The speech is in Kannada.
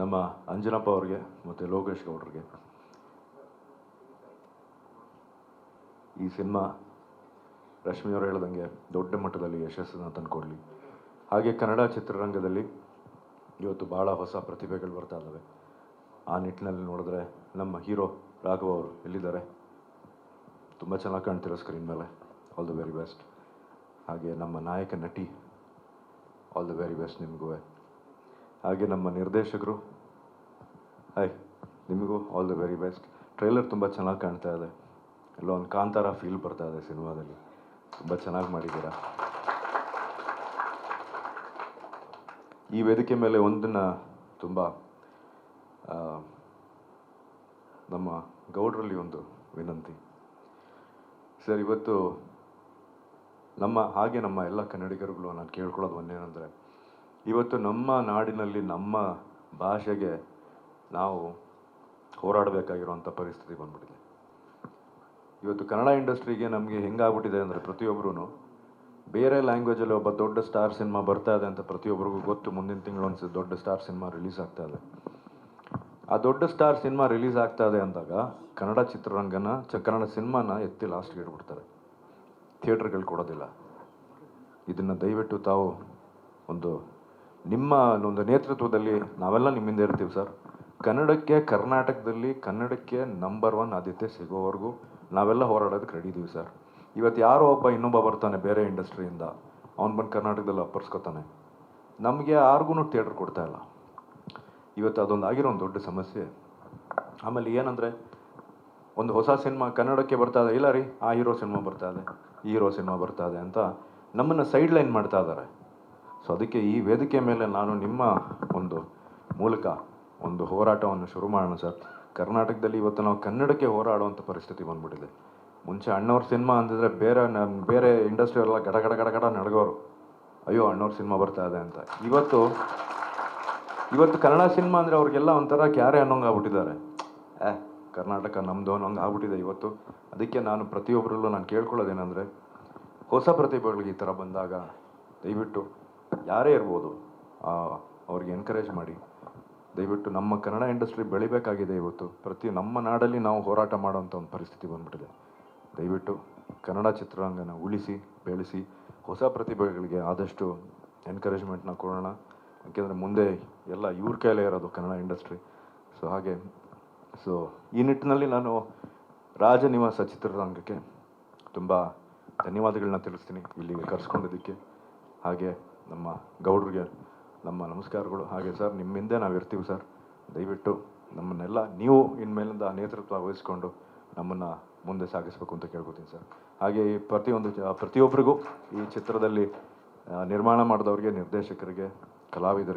ನಮ್ಮ ಅಂಜನಪ್ಪ ಅವ್ರಿಗೆ ಮತ್ತು ಲೋಕೇಶ್ ಗೌಡ್ರಿಗೆ ಈ ಸಿನಿಮಾ ರಶ್ಮಿಯವರು ಹೇಳ್ದಂಗೆ ದೊಡ್ಡ ಮಟ್ಟದಲ್ಲಿ ಯಶಸ್ಸನ್ನು ತಂದುಕೊಡ್ಲಿ. ಹಾಗೆ ಕನ್ನಡ ಚಿತ್ರರಂಗದಲ್ಲಿ ಇವತ್ತು ಭಾಳ ಹೊಸ ಪ್ರತಿಭೆಗಳು ಬರ್ತಾ ಇದ್ದಾವೆ ಆ ನಿಟ್ಟಿನಲ್ಲಿ ನೋಡಿದ್ರೆ ನಮ್ಮ ಹೀರೋ ರಾಘವ್ ಅವರು ಎಲ್ಲಿದ್ದಾರೆ? ತುಂಬ ಚೆನ್ನಾಗಿ ಕಾಣ್ತಿರೋ ಸ್ಕ್ರೀನ್ ಮೇಲೆ. ಆಲ್ ದ ವೆರಿ ಬೆಸ್ಟ್ ಹಾಗೆ ನಮ್ಮ ನಾಯಕ ನಟಿ ಆಲ್ ದ ವೆರಿ ಬೆಸ್ಟ್ ನಿಮಗೂ. ಹಾಗೆ ನಮ್ಮ ನಿರ್ದೇಶಕರು. ಹಾಯ್ ನಿಮಗೂ all the very best trailer ತುಂಬ ಚೆನ್ನಾಗಿ ಕಾಣ್ತಾ ಇದೆ. ಎಲ್ಲ ಒಂದು ಕಾಂತಾರ ಫೀಲ್ ಬರ್ತಾ ಇದೆ ಸಿನಿಮಾದಲ್ಲಿ. ತುಂಬ ಚೆನ್ನಾಗಿ ಮಾಡಿದ್ದೀರಾ? ಈ ವೇದಿಕೆ ಮೇಲೆ ಒಂದನ್ನು ತುಂಬ ನಮ್ಮ ಗೌಡ್ರಲ್ಲಿ ಒಂದು ವಿನಂತಿ. ಸರ್, ಇವತ್ತು ನಮ್ಮ, ಹಾಗೆ ನಮ್ಮ ಎಲ್ಲ ಕನ್ನಡಿಗರುಗಳು ನಾನು ಕೇಳ್ಕೊಳ್ಳೋದು ಒಂದೇನೆಂದರೆ ಇವತ್ತು ನಮ್ಮ ನಾಡಿನಲ್ಲಿ ನಮ್ಮ ಭಾಷೆಗೆ ನಾವು ಹೋರಾಡಬೇಕಾಗಿರುವಂಥ ಪರಿಸ್ಥಿತಿ ಬಂದ್ಬಿಟ್ಟಿದೆ. ಇವತ್ತು ಕನ್ನಡ ಇಂಡಸ್ಟ್ರಿಗೆ ನಮಗೆ ಹೆಂಗಾಗ್ಬಿಟ್ಟಿದೆ ಅಂದರೆ ಪ್ರತಿಯೊಬ್ಬರೂ ಬೇರೆ ಲ್ಯಾಂಗ್ವೇಜಲ್ಲಿ ಒಬ್ಬ ದೊಡ್ಡ ಸ್ಟಾರ್ ಸಿನಿಮಾ ಬರ್ತಾ ಇದೆ ಅಂತ ಪ್ರತಿಯೊಬ್ಬರಿಗೂ ಗೊತ್ತು. ಮುಂದಿನ ತಿಂಗಳು ಒಂದು ದೊಡ್ಡ ಸ್ಟಾರ್ ಸಿನಿಮಾ ರಿಲೀಸ್ ಆಗ್ತಾ ಇದೆ. ಆ ದೊಡ್ಡ ಸ್ಟಾರ್ ಸಿನಿಮಾ ರಿಲೀಸ್ ಆಗ್ತಾ ಇದೆ ಅಂದಾಗ ಕನ್ನಡ ಚಿತ್ರರಂಗನ, ಚ, ಕನ್ನಡ ಸಿನಿಮಾನ ಎತ್ತಿ ಲಾಸ್ಟ್ಗೆ ಇಟ್ಬಿಡ್ತಾರೆ. ಥಿಯೇಟ್ರ್ಗಳು ಕೊಡೋದಿಲ್ಲ. ಇದನ್ನು ದಯವಿಟ್ಟು ತಾವು ಒಂದು ನಿಮ್ಮ ಒಂದು ನೇತೃತ್ವದಲ್ಲಿ ನಾವೆಲ್ಲ ನಿಮ್ಮಿಂದ ಇರ್ತೀವಿ ಸರ್. ಕನ್ನಡಕ್ಕೆ, ಕರ್ನಾಟಕದಲ್ಲಿ ಕನ್ನಡಕ್ಕೆ ನಂಬರ್ ಒನ್ ಆದ್ಯತೆ ಸಿಗೋವರೆಗೂ ನಾವೆಲ್ಲ ಹೋರಾಡೋದಕ್ಕೆ ರೆಡಿ ಇದೀವಿ ಸರ್. ಇವತ್ತು ಯಾರೋ ಒಬ್ಬ ಇನ್ನೊಬ್ಬ ಬರ್ತಾನೆ ಬೇರೆ ಇಂಡಸ್ಟ್ರಿಯಿಂದ ಅವ್ನು ಬಂದು ಕರ್ನಾಟಕದಲ್ಲಿ ಅಪ್ಪರ್ಸ್ಕೊತಾನೆ. ನಮಗೆ ಯಾರಿಗೂ ಥಿಯೇಟ್ರ್ ಕೊಡ್ತಾ ಇಲ್ಲ. ಇವತ್ತು ಅದೊಂದು ಆಗಿರೋ ಒಂದು ದೊಡ್ಡ ಸಮಸ್ಯೆ. ಆಮೇಲೆ ಏನಂದರೆ, ಒಂದು ಹೊಸ ಸಿನಿಮಾ ಕನ್ನಡಕ್ಕೆ ಬರ್ತಾ ಇದೆ. ಇಲ್ಲ ರೀ, ಆ ಹೀರೋ ಸಿನಿಮಾ ಬರ್ತಾ ಇದೆ ಹೀರೋ ಸಿನಿಮಾ ಬರ್ತಾ ಇದೆ ಅಂತ ನಮ್ಮನ್ನು ಸೈಡ್ ಲೈನ್ ಮಾಡ್ತಾ ಇದ್ದಾರೆ ಸೊ ಅದಕ್ಕೆ ಈ ವೇದಿಕೆ ಮೇಲೆ ನಾನು ನಿಮ್ಮ ಒಂದು ಮೂಲಕ ಒಂದು ಹೋರಾಟವನ್ನು ಶುರು ಮಾಡೋಣ ಸರ್. ಕರ್ನಾಟಕದಲ್ಲಿ ಇವತ್ತು ನಾವು ಕನ್ನಡಕ್ಕೆ ಹೋರಾಡುವಂಥ ಪರಿಸ್ಥಿತಿ ಬಂದ್ಬಿಟ್ಟಿದೆ. ಮುಂಚೆ ಅಣ್ಣವ್ರ ಸಿನಿಮಾ ಅಂದಿದ್ರೆ ಬೇರೆ ಬೇರೆ ಇಂಡಸ್ಟ್ರಿ ಎಲ್ಲ ಗಡ ಗಡ ಗಡ ಗಡ ನಡ್ಗೋರು. ಅಯ್ಯೋ, ಅಣ್ಣವ್ರ ಸಿನಿಮಾ ಬರ್ತಾ ಇದೆ ಅಂತ. ಇವತ್ತು ಇವತ್ತು ಕನ್ನಡ ಸಿನಿಮಾ ಅಂದರೆ ಅವ್ರಿಗೆಲ್ಲ ಒಂಥರ ಕ್ಯಾರೆ ಅನ್ನೋಂಗೆ ಆಗ್ಬಿಟ್ಟಿದ್ದಾರೆ ಏ ಕರ್ನಾಟಕ ನಮ್ಮದು ಅನ್ನೋಂಗೆ ಆಗ್ಬಿಟ್ಟಿದೆ ಇವತ್ತು. ಅದಕ್ಕೆ ನಾನು ಪ್ರತಿಯೊಬ್ಬರಲ್ಲೂ ನಾನು ಕೇಳ್ಕೊಳ್ಳೋದೇನೆಂದರೆ, ಹೊಸ ಪ್ರತಿಭೆಗಳಿಗೆ ಈ ಥರ ಬಂದಾಗ ದಯವಿಟ್ಟು ಯಾರೇ ಇರ್ಬೋದು ಅವ್ರಿಗೆ ಎನ್ಕರೇಜ್ ಮಾಡಿ. ದಯವಿಟ್ಟು ನಮ್ಮ ಕನ್ನಡ ಇಂಡಸ್ಟ್ರಿ ಬೆಳಿಬೇಕಾಗಿದೆ ಇವತ್ತು. ಪ್ರತಿ ನಮ್ಮ ನಾಡಲ್ಲಿ ನಾವು ಹೋರಾಟ ಮಾಡೋಂಥ ಒಂದು ಪರಿಸ್ಥಿತಿ ಬಂದ್ಬಿಟ್ಟಿದೆ. ದಯವಿಟ್ಟು ಕನ್ನಡ ಚಿತ್ರರಂಗನ ಉಳಿಸಿ, ಬೆಳೆಸಿ, ಹೊಸ ಪ್ರತಿಭೆಗಳಿಗೆ ಆದಷ್ಟು ಎನ್ಕರೇಜ್ಮೆಂಟ್ನ ಕೊಡೋಣ. ಯಾಕೆಂದರೆ ಮುಂದೆ ಎಲ್ಲ ಇವ್ರ ಕೈಲೇ ಇರೋದು ಕನ್ನಡ ಇಂಡಸ್ಟ್ರಿ ಸೊ ಹಾಗೆ ಸೊ ಈ ನಿಟ್ಟಿನಲ್ಲಿ ನಾನು ರಾಜನಿವಾಸ ಚಿತ್ರರಂಗಕ್ಕೆ ತುಂಬ ಧನ್ಯವಾದಗಳನ್ನ ತಿಳಿಸ್ತೀನಿ ಇಲ್ಲಿಗೆ ಕರೆಸ್ಕೊಂಡಿದ್ದಕ್ಕೆ. ಹಾಗೆ ನಮ್ಮ ಗೌಡ್ರಿಗೆ ನಮ್ಮ ನಮಸ್ಕಾರಗಳು. ಹಾಗೆ ಸರ್, ನಿಮ್ಮಿಂದ ನಾವು ಇರ್ತೀವಿ ಸರ್. ದಯವಿಟ್ಟು ನಮ್ಮನ್ನೆಲ್ಲ ನೀವು ಇನ್ಮೇಲಿಂದ ನೇತೃತ್ವ ವಹಿಸ್ಕೊಂಡು ನಮ್ಮನ್ನು ಮುಂದೆ ಸಾಗಿಸ್ಬೇಕು ಅಂತ ಕೇಳ್ಕೊತೀನಿ ಸರ್. ಹಾಗೆ ಈ ಪ್ರತಿಯೊಂದು ಪ್ರತಿಯೊಬ್ಬರಿಗೂ ಈ ಚಿತ್ರದಲ್ಲಿ ನಿರ್ಮಾಣ ಮಾಡಿದವ್ರಿಗೆ, ನಿರ್ದೇಶಕರಿಗೆ, ಕಲಾವಿದರಿಗೆ